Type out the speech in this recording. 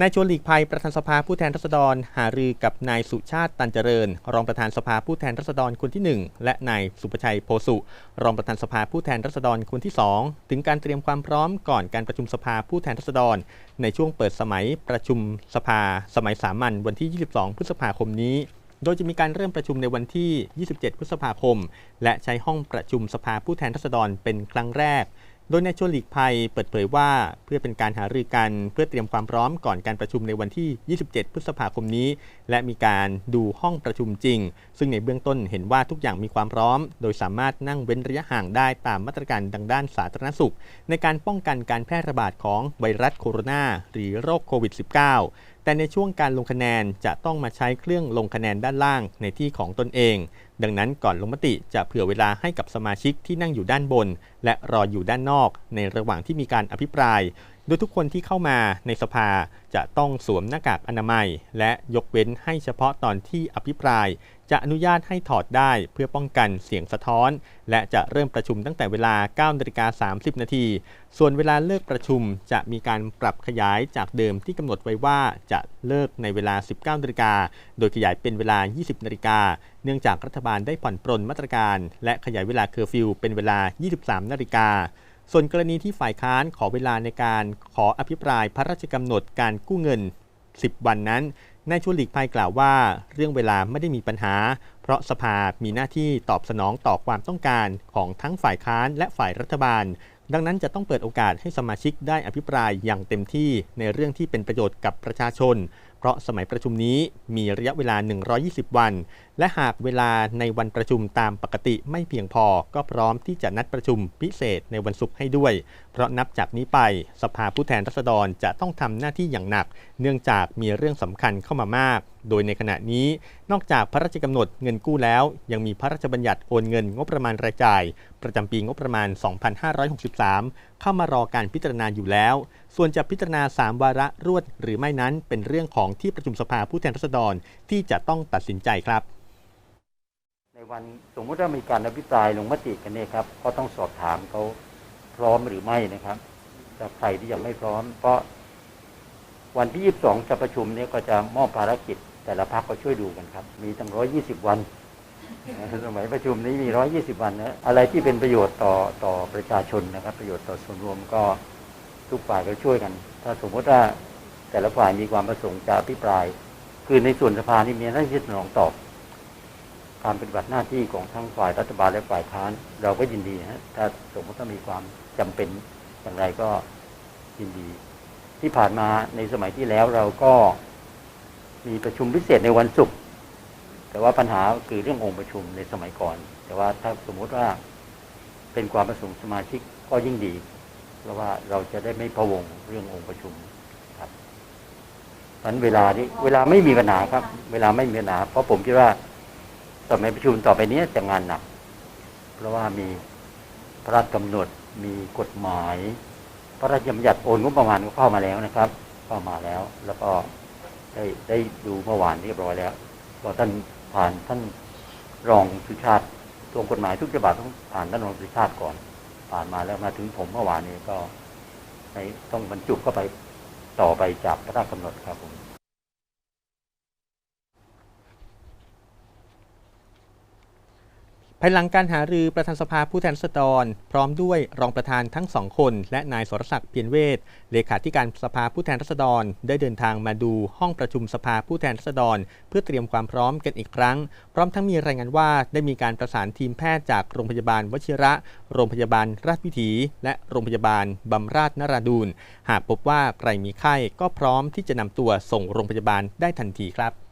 นายชวนหลีกภัยประธานสภาผู้แทนราษฎรหารือกับนายสุชาติตันเจริญ รองประธานสภาผู้แทนราษฎรคนที่ 1 และนายสุประชัยโพสุ รองประธานสภาผู้แทนราษฎรคนที่ 2 ถึงการเตรียมความพร้อมก่อนการประชุมสภาผู้แทนราษฎร ในช่วงเปิดสมัยประชุมสภา สมัยสามัญวันที่ 22 พฤษภาคมนี้ โดยจะมีการเริ่มประชุมในวันที่ 27 พฤษภาคม และใช้ห้องประชุมสภาผู้แทนราษฎรเป็นครั้งแรก โดยนายชวนหลีกภัยเปิดเผยว่าเพื่อเป็นการหารือกันเพื่อเตรียมความพร้อมก่อนการประชุมในวันที่ 27 พฤษภาคมนี้ และมีการดูห้องประชุมจริง ซึ่งในเบื้องต้นเห็นว่าทุกอย่างมีความพร้อม โดยสามารถนั่งเว้นระยะห่างได้ตามมาตรการดังด้านสาธารณสุข ในการป้องกันการแพร่ระบาดของไวรัสโคโรนาหรือโรคโควิด -19 แต่ในช่วงการลงคะแนนจะต้องมาใช้เครื่องลงคะแนนด้านล่างในที่ของตนเอง ดังนั้นก่อนลงมติจะเผื่อเวลาให้กับสมาชิกที่นั่งอยู่ด้านบน และรออยู่ด้านนอก ในระหว่างที่มีการอภิปราย โดยทุกคนที่เข้ามาในสภาจะต้องสวมหน้ากากอนามัย และยกเว้นให้เฉพาะตอนที่อภิปราย จะอนุญาตให้ถอดได้เพื่อป้องกันเสียงสะท้อน และจะเริ่มประชุมตั้งแต่เวลา9นาฬิกา30 นาที ส่วนเวลาเลิกประชุมจะมีการปรับขยายจากเดิมที่กำหนดไว้ว่าจะเลิกในเวลา 19นาฬิกาโดยขยายเป็นเวลา 20นาฬิกาเนื่องจากรัฐบาลได้ผ่อนปรนมาตรการ และขยายเวลาเคอร์ฟิวเป็นเวลา 23นาฬิกา ส่วนกรณีที่ฝ่ายค้านขอเวลาในการขออภิปรายพระราชกำหนดการกู้เงิน 10 วันนั้นนายชวนหลีกภัยกล่าวว่า เรื่องเวลาไม่ได้มีปัญหา เพราะสภามีหน้าที่ตอบสนองต่อความต้องการของทั้งฝ่ายค้านและฝ่ายรัฐบาล ดังนั้นจะต้องเปิดโอกาสให้สมาชิกได้อภิปรายอย่างเต็มที่ในเรื่องที่เป็นประโยชน์กับประชาชน ราะสมัยประชุมนี้มีระยะเวลา 120 วัน และหากเวลาในวันประชุมตามปกติไม่เพียงพอ ก็พร้อมที่จะนัดประชุมพิเศษในวันศุกร์ให้ด้วย เพราะนับจากนี้ไปสภาผู้แทนราษฎรจะต้องทำหน้าที่อย่างหนัก เนื่องจากมีเรื่องสำคัญเข้ามามาก โดยในขณะนี้ นอกจากพระราชกำหนดเงินกู้แล้ว ยังมีพระราชบัญญัติโอนเงินงบประมาณรายจ่าย ประจำปีงบประมาณ 2563 เข้ามารอการพิจารณาอยู่แล้ว ส่วนจะพิจารณา 3 วาระรวดหรือไม่นั้น เป็นเรื่องของที่ประชุมสภาผู้แทนราษฎรที่จะต้องตัดสินใจครับ ในวันสมมุติว่ามีการอภิปรายลงมติกันเนี่ยครับก็ต้องสอบถามเขาพร้อมหรือไม่นะครับแต่ใครที่ยังไม่พร้อม เพราะวันที่ 22 จะประชุมเนี่ยก็จะมอบภารกิจ แต่ละพักก็ช่วยดูกันครับ มีตั้ง 120 วันสมัยประชุมนี้มี 120 วันนะอะไรที่เป็นประโยชน์ต่อต่อประชาชนนะครับ ประโยชน์ต่อส่วนรวมก็ ทุกฝ่ายก็ช่วยกัน ถ้าสมมติว่าแต่ละฝ่ายมีความประสงค์จะอภิปราย คือในส่วนสภานี่มีหน้าที่สนองตอบ การปฏิบัติหน้าที่ของทั้งฝ่ายรัฐบาลและฝ่ายค้าน เราก็ยินดีฮะถ้าสมมติถ้ามีความจำเป็นอย่างไรก็ยินดี ที่ผ่านมาในสมัยที่แล้วเราก็มีประชุมพิเศษในวันศุกร์แต่ว่าปัญหาคือเรื่ององค์ประชุมในสมัยก่อน แต่ว่าถ้าสมมติว่าเป็นความประสงค์สมาชิกก็ยิ่งดี เพราะว่าเราจะได้ไม่พะวงเรื่ององค์ประชุมครับเพราะฉะนั้นเวลานี้เวลาไม่มีปัญหาครับ เวลาไม่มีปัญหาเพราะผมคิดว่าสมัยประชุมต่อไปนี้จะงานหนัก เพราะว่ามีพระราชกำหนดมีกฎหมาย พระราชบัญญัติโอนงบประมาณก็เข้ามาแล้วนะครับ เข้ามาแล้ว แล้วก็ได้ได้ดูเมื่อวานเรียบร้อยแล้วก็ท่านผ่านท่านรองสุชาติตัวกฎหมายทุกฉบับต้องผ่านท่านรองสุชาติก่อน ผ่านมาแล้วมาถึงผมเมื่อวานนี้ก็ในต้องบรรจุเข้าไปต่อไปจากพระราชกำหนดครับผม ภายหลังการหารือประธานสภาผู้แทนราษฎรพร้อมด้วยรองประธานทั้งสองคน และนายสรศักดิ์เพียรเวทเลขาธิการสภาผู้แทนราษฎร ได้เดินทางมาดูห้องประชุมสภาผู้แทนราษฎร เพื่อเตรียมความพร้อมกันอีกครั้ง พร้อมทั้งมีรายงานว่าได้มีการประสานทีมแพทย์จากโรงพยาบาลวชิระ โรงพยาบาลราชวิถี และโรงพยาบาลบำราศนราดูนหากพบว่าใครมีไข้ก็พร้อมที่จะนำตัวส่งโรงพยาบาลได้ทันทีครับ